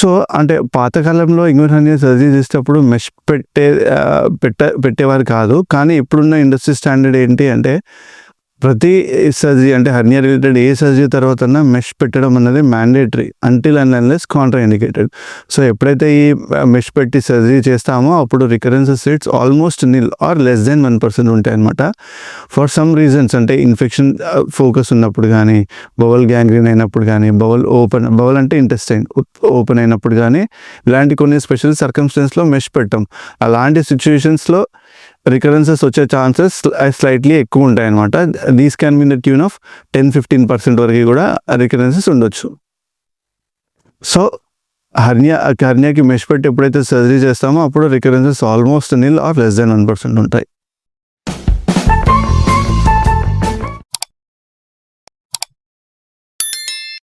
So అంటే పాతకాలంలో English hernia surgery చేసేటప్పుడు మెష్ పెట్టే పెట్ట పెట్టేవారు కాదు. కానీ ఇప్పుడున్న ఇండస్ట్రీ స్టాండర్డ్ ఏంటి అంటే ప్రతి సర్జరీ అంటే హర్నియా రిలేటెడ్ ఏ సర్జరీ తర్వాత మెష్ పెట్టడం అనేది mandatory until and unless contraindicated so ఎప్పుడైతే ఈ మెష్ పెట్టి సర్జరీ చేస్తామో అప్పుడు recurrences rates almost nil or less than one percent ఉంటాయి అనమాట ఫర్ సమ్ రీజన్స్ అంటే ఇన్ఫెక్షన్ ఫోకస్ ఉన్నప్పుడు కానీ బవల్ గ్యాంగ్రీన్ అయినప్పుడు కానీ బవల్ ఓపెన్ బవల్ అంటే ఇంటెస్టైన్ ఓపెన్ అయినప్పుడు కానీ ఇలాంటి కొన్ని స్పెషల్ సర్కమ్స్టెన్స్లో మెష్ పెట్టాం. అలాంటి సిచ్యువేషన్స్లో రికరెన్సెస్ వచ్చే ఛాన్సెస్ స్లైట్లీ uh, ఎక్కువ ఉంటాయి అనమాట these can be the tune of ten fifteen percent వరకు కూడా రికరెన్సెస్ ఉండొచ్చు. సో హర్నియా హర్నియాకి మెష్ పెట్టి ఎప్పుడైతే సర్జరీ చేస్తామో అప్పుడు recurrences almost nil or less than one percent ఉంటాయి.